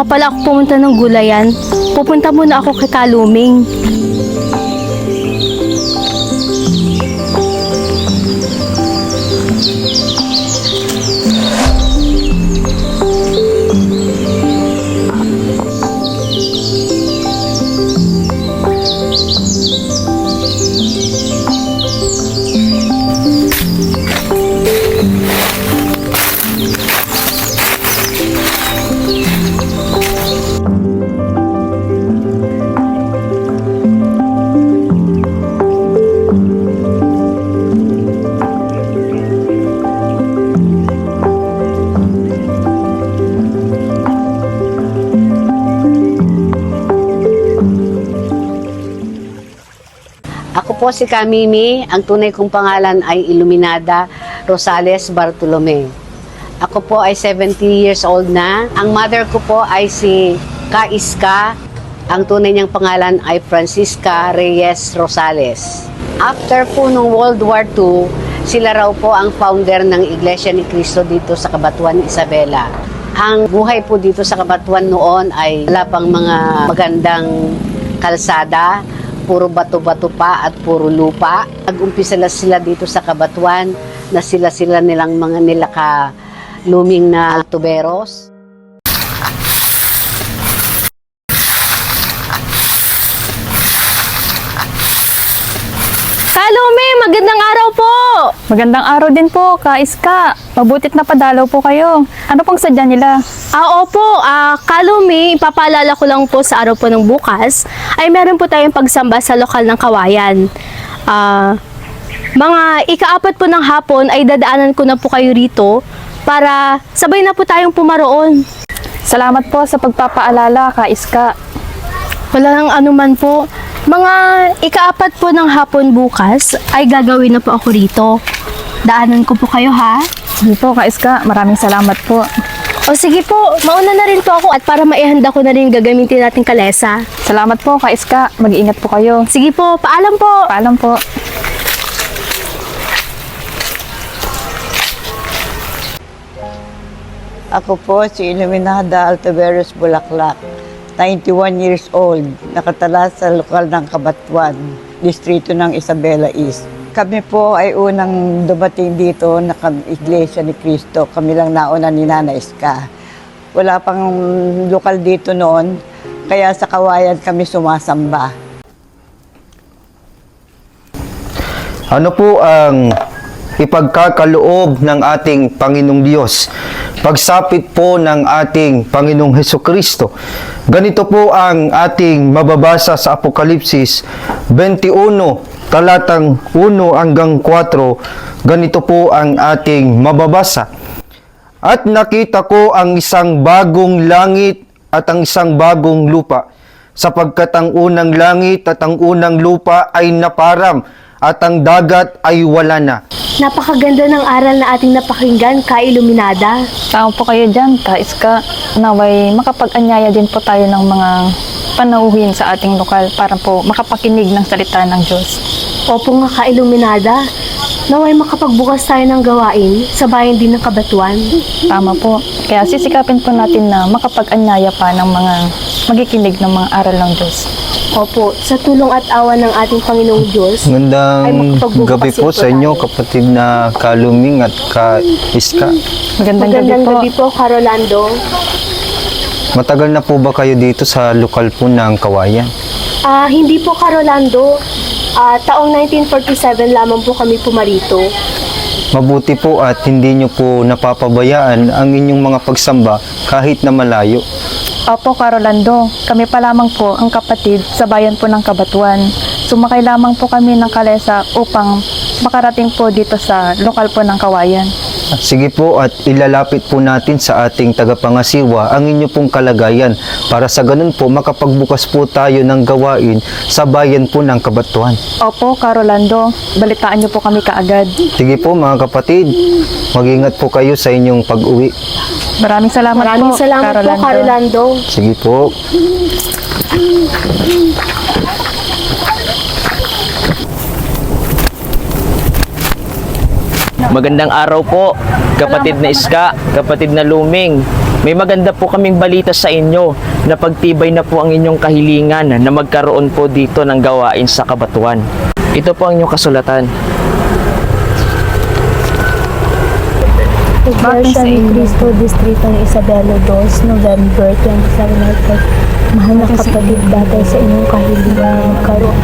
nga pala ako pumunta ng gulayan, pupunta muna ako kay Kaluming. Po si Kamimi. Ang tunay kong pangalan ay Iluminada Rosales Bartolome. Ako po ay 70 years old na. Ang mother ko po ay si Kaiska. Ang tunay niyang pangalan ay Francisca Reyes Rosales. After po nung World War II, sila raw po ang founder ng Iglesia ni Cristo dito sa Kabatuan, Isabela. Ang buhay po dito sa Kabatuan noon ay wala pang mga magandang kalsada, puro bato-bato pa at puro lupa. Nag-umpisa na sila dito sa Kabatuan na sila-sila nilang mga nilaka luming na tuberos. Kalume, magandang araw po! Magandang araw din po, Kaiska. Mabutit na padalaw po kayo. Ano pong sadya nila? Ah, opo, ah, Kalume, ipapaalala ko lang po sa araw po ng bukas, ay meron po tayong pagsamba sa lokal ng Kawayan. Ah, mga ikaapat po ng hapon ay dadaanan ko na po kayo rito para sabay na po tayong pumaroon. Salamat po sa pagpapaalala, Kaiska. Wala nang anuman po. Mga ikaapat po ng hapon bukas ay gagawin na po ako rito. Daanan ko po kayo ha. Sige po, Kaiska. Maraming salamat po. O sige po, mauna na rin po ako at para maihanda ko na rin gagamitin nating kalesa. Salamat po, Kaiska. Mag-iingat po kayo. Sige po, paalam po. Paalam po. Ako po si Iluminada Altaveros Bulaklak, 91 years old, nakatala sa lokal ng Kabatuan, distrito ng Isabela East. Kami po ay unang dumating dito na Iglesia ni Cristo. Kami lang nauna ni Nana Iska. Wala pang lokal dito noon, kaya sa kawayan kami sumasamba. Ano po ang ipagkakaloob ng ating Panginoong Diyos? Pagsapit po ng ating Panginoong Heso Kristo. Ganito po ang ating mababasa sa Apokalipsis 21, talatang 1 hanggang 4. Ganito po ang ating mababasa. At nakita ko ang isang bagong langit at ang isang bagong lupa, sapagkat ang unang langit at ang unang lupa ay naparam, at ang dagat ay wala na. Napakaganda ng aral na ating napakinggan, Ka Iluminada. Tama po kayo dyan, Kaiska. Naway makapag-anyaya din po tayo ng mga panauhin sa ating lokal para po makapakinig ng salita ng Diyos. Opo nga, Ka Iluminada. Naway makapagbukas tayo ng gawain sa bayan din ng Kabatuan. Tama po. Kaya sisikapin po natin na makapag-anyaya pa ng mga magikinig ng mga aral ng Diyos. Opo, sa tulong at awa ng ating Panginoong Diyos, Ay, Magandang gabi po po sa inyo, tayo. kapatid na Kaluming at Ka-Iska. Magandang, magandang gabi po. gabi po, Carolando. Matagal na po ba kayo dito sa lokal po ng Kawayan? Ah, hindi po Carolando. Ah, taong 1947 lamang po kami pumarito. Mabuti po at hindi nyo po napapabayaan ang inyong mga pagsamba kahit na malayo. Opo, Carolando. Kami pa lamang po ang kapatid sa bayan po ng Kabatuan. Sumakay lamang po kami ng kalesa upang makarating po dito sa lokal po ng Kawayan. Sige po at ilalapit po natin sa ating tagapangasiwa ang inyo pong kalagayan para sa ganun po makapagbukas po tayo ng gawain sa bayan po ng Kabatuan. Opo, Carolando. Balitaan niyo po kami kaagad. Sige po mga kapatid, mag-ingat po kayo sa inyong pag-uwi. Maraming salamat Maraming po, salamat po, Carolando. Sige po. Magandang araw po, kapatid na Iska, kapatid na Luming. May maganda po kaming balita sa inyo na pagtibay na po ang inyong kahilingan na magkaroon po dito ng gawain sa kabatuan. Ito po ang inyong kasulatan. Iglesia ni Cristo, Distrito ng Isabela 2, November 27, Mahal na kapatid, batay sa inyong kahilingan magkaroon.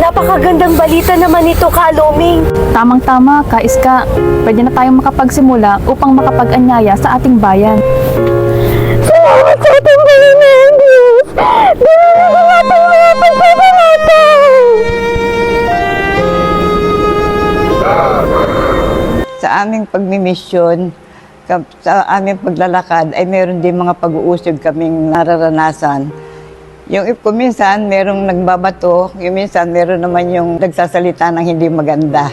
Napakagandang balita naman ito, Kaluming. Tamang-tama, Kaiska. Pwede na tayong makapagsimula upang makapag-anyaya sa ating bayan. Salamat sa ating Panginoon Diyos! Dalawa mo natin mga pagpapanatan! Sa aming pagmimisyon, kap- sa aming paglalakad, ay meron din mga pag-uusog kaming nararanasan. Yung if- kung minsan, merong nagbabato, yung minsan, meron naman yung nagsasalita ng hindi maganda.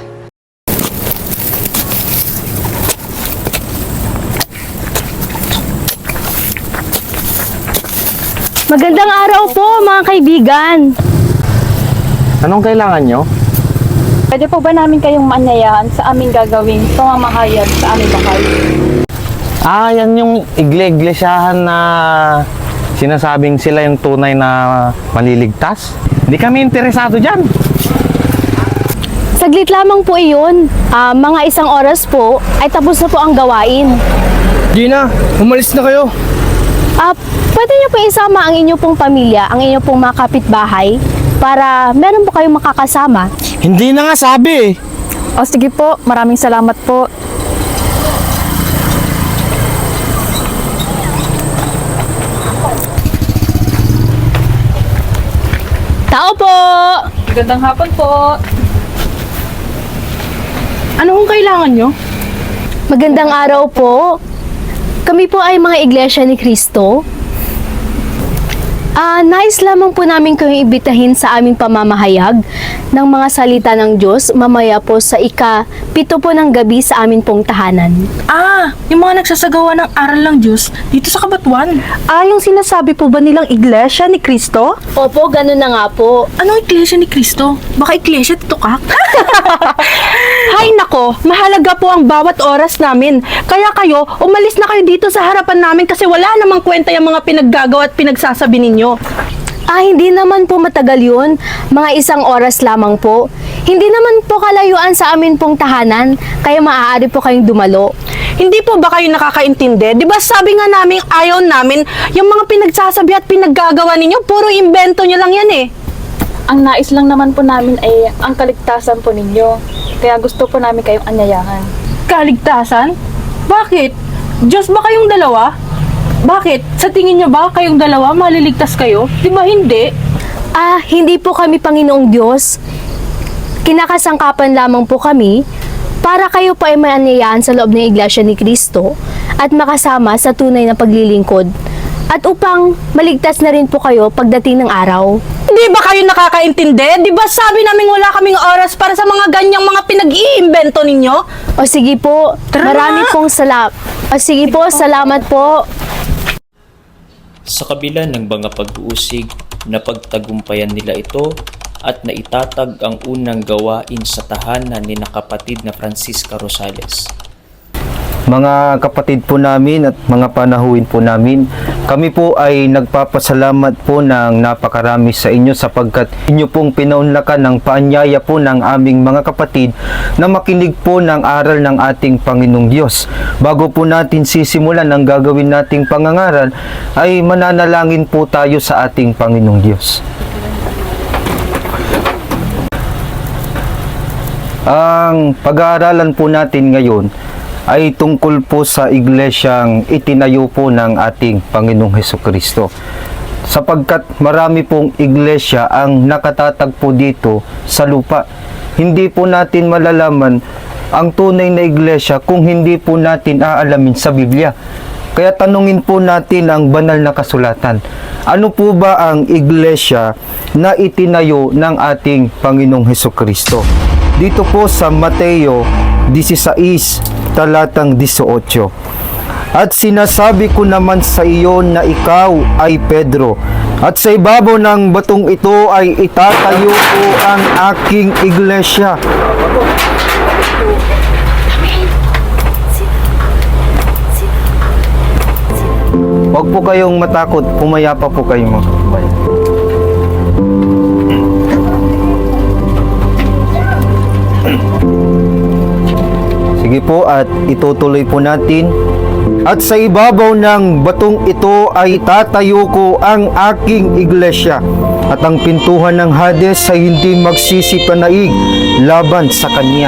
Magandang araw po, mga kaibigan! Anong kailangan nyo? Pwede po ba namin kayong maanyayaan sa aming gagawing pamamahayag sa aming bahay? Ah, yan yung igle-iglesyahan na sinasabing sila yung tunay na maliligtas. Hindi kami interesado dyan. Saglit lamang po iyon. Ah, mga isang oras po, ay tapos na po ang gawain. Gina, umalis na kayo. Ah, pwede niyo po isama ang inyo pong pamilya, ang inyo pong mga kapitbahay, para meron po kayong makakasama. Hindi na nga sabi eh. O sige po, maraming salamat po. Tao po! Magandang hapon po. Ano kung kailangan nyo? Magandang araw po. Kami po ay mga iglesia ni Kristo. Ah, nice lamang po namin kayong ibitahin sa aming pamamahayag ng mga salita ng Diyos mamaya po sa ika pito po ng gabi sa amin pong tahanan. Ah, yung mga nagsasagawa ng aral ng Diyos dito sa Kabatuan. Ah, yung sinasabi po ba nilang iglesia ni Kristo? Opo, ganun na nga po. Anong iglesia ni Kristo? Baka iglesia Tito Kak? Hay nako, mahalaga po ang bawat oras namin. Kaya kayo, umalis na kayo dito sa harapan namin kasi wala namang kwenta yung mga pinaggagawa at pinagsasabi ninyo. Ah, hindi naman po matagal yun. Mga isang oras lamang po. Hindi naman po kalayuan sa amin pong tahanan, kaya maaari po kayong dumalo. Hindi po ba kayo nakakaintindi? Di ba sabi nga namin ayaw namin yung mga pinagsasabi at pinaggagawa ninyo, puro invento nyo lang yan eh. Ang nais lang naman po namin ay ang kaligtasan po ninyo. Kaya gusto po namin kayong anyayahan. Kaligtasan? Bakit? Diyos ba kayong dalawa? Bakit? Sa tingin nyo ba kayong dalawa maliligtas kayo? Di ba hindi? Ah, hindi po kami Panginoong Diyos. Kinakasangkapan lamang po kami para kayo po ay maanyayaan sa loob ng Iglesia ni Kristo at makasama sa tunay na paglilingkod at upang maligtas na rin po kayo pagdating ng araw. Hindi ba kayo nakakaintindi? Di ba sabi namin wala kaming oras para sa mga ganyang mga pinag-iimbento ninyo? O sige po, marami pong salamat. O sige po, salamat po. Sa kabila ng mga pag-uusig, napagtagumpayan nila ito at naitatag ang unang gawain sa tahanan ni nakapatid na Francisca Rosales. Mga kapatid po namin at mga panahuin po namin, kami po ay nagpapasalamat po ng napakarami sa inyo sapagkat inyo pong pinaunlakan ng paanyaya po ng aming mga kapatid na makinig po ng aral ng ating Panginoong Diyos. Bago po natin sisimulan ang gagawin nating pangangaral, ay mananalangin po tayo sa ating Panginoong Diyos. Ang pag-aaralan po natin ngayon ay tungkol po sa iglesyang itinayo po ng ating Panginoong Heso Kristo. Sapagkat marami pong iglesia ang nakatatagpo dito sa lupa. Hindi po natin malalaman ang tunay na iglesia kung hindi po natin aalamin sa Biblia. Kaya tanungin po natin ang banal na kasulatan. Ano po ba ang iglesia na itinayo ng ating Panginoong Heso Kristo? Dito po sa Mateo 16 talatang 18. At sinasabi ko naman sa iyo na ikaw ay Pedro. At sa ibabaw ng batong ito ay itatayo ko ang aking iglesia Huwag po kayong matakot, pumayapa po kayo mga po at itutuloy po natin. At sa ibabaw ng batong ito ay tatayo ko ang aking iglesia at ang pintuhan ng Hades ay hindi magsisipanaig laban sa kanya.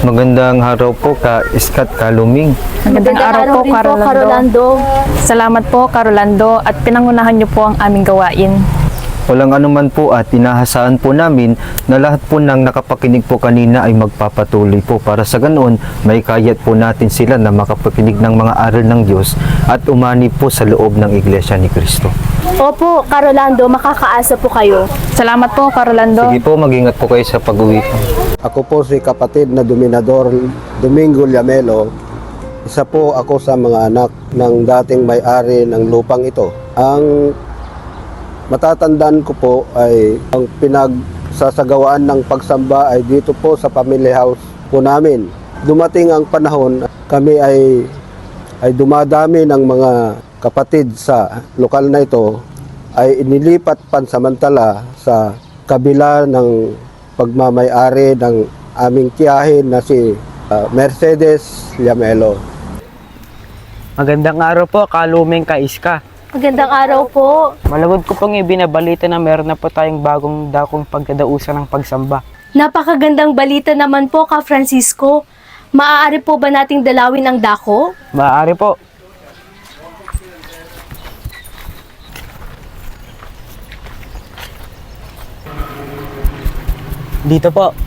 Magandang araw po ka Iskat Kaluming. Magandang araw po, rin Carolando. Carolando. Salamat po, Carolando, at pinangunahan niyo po ang aming gawain. Walang anuman po at inahasahan po namin na lahat po ng nakapakinig po kanina ay magpapatuloy po para sa ganoon may kayat po natin sila na makapakinig ng mga aral ng Diyos at umani po sa loob ng Iglesia ni Kristo. Opo, Carolando, makakaasa po kayo. Salamat po, Carolando. Sige po, mag-ingat po kayo sa pag-uwi. Ako po si kapatid na Dominador Domingo Lamelo. Isa po ako sa mga anak ng dating may-ari ng lupang ito. Ang matatandaan ko po ay ang pinagsasagawaan ng pagsamba ay dito po sa family house po namin. Dumating ang panahon, kami ay ay dumadami ng mga kapatid sa lokal na ito ay inilipat pansamantala sa kabila ng pagmamayari ng aming tiyahin na si uh, Mercedes Liamelo. Magandang araw po, kaluming kaiska. Magandang araw po. Malagod ko pong ibinabalita na meron na po tayong bagong dakong pagdadausan ng pagsamba. Napakagandang balita naman po ka Francisco. Maaari po ba nating dalawin ang dako? Maaari po. Dito po.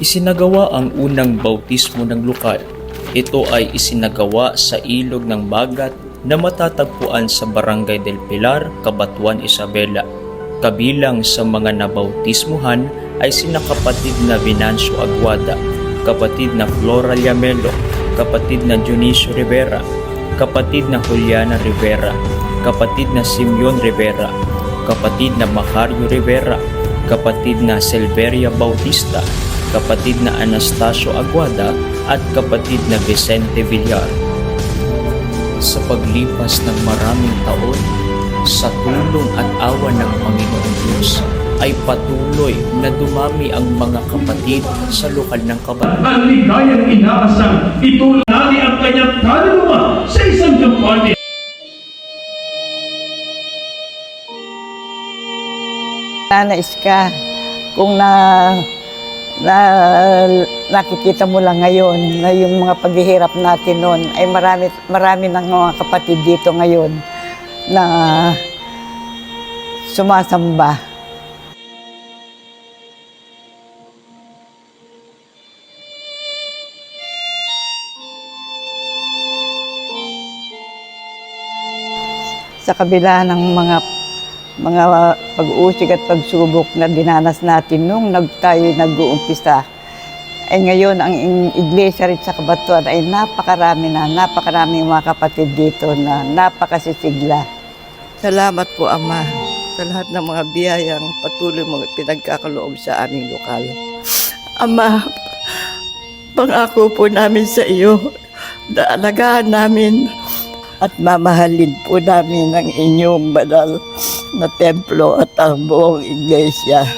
Isinagawa ang unang bautismo ng lokal. Ito ay isinagawa sa ilog ng Bagat na matatagpuan sa Barangay del Pilar, Cabatuan, Isabela. Kabilang sa mga nabautismuhan ay sina kapatid na Venancio Aguada, kapatid na Flora Liamelo, kapatid na Dionisio Rivera, kapatid na Juliana Rivera, kapatid na Simeon Rivera, kapatid na Macario Rivera, kapatid na Silveria Bautista, kapatid na Anastasio Aguada at kapatid na Vicente Villar. Sa paglipas ng maraming taon, sa tulong at awa ng Panginoong Diyos, ay patuloy na dumami ang mga kapatid sa lokal ng kabataan. Ang ligayang inaasang itulali ang kanyang kaluluwa sa isang gampante. Nanais ka kung na, na nakikita mo lang ngayon na yung mga paghihirap natin noon ay marami, marami ng mga kapatid dito ngayon na sumasamba. Sa kabila ng mga mga pag-uusig at pagsubok na dinanas natin nung nag tayo nag-uumpisa. Ay ngayon, ang iglesia rin sa Kabatuan ay napakarami na, napakaraming mga kapatid dito na napakasisigla. Salamat po, Ama, sa lahat ng mga biyayang patuloy mo pinagkakaloob sa aming lokal. Ama, pangako po namin sa iyo na alagaan namin at mamahalin po namin ang inyong banal na templo at ang buong iglesia.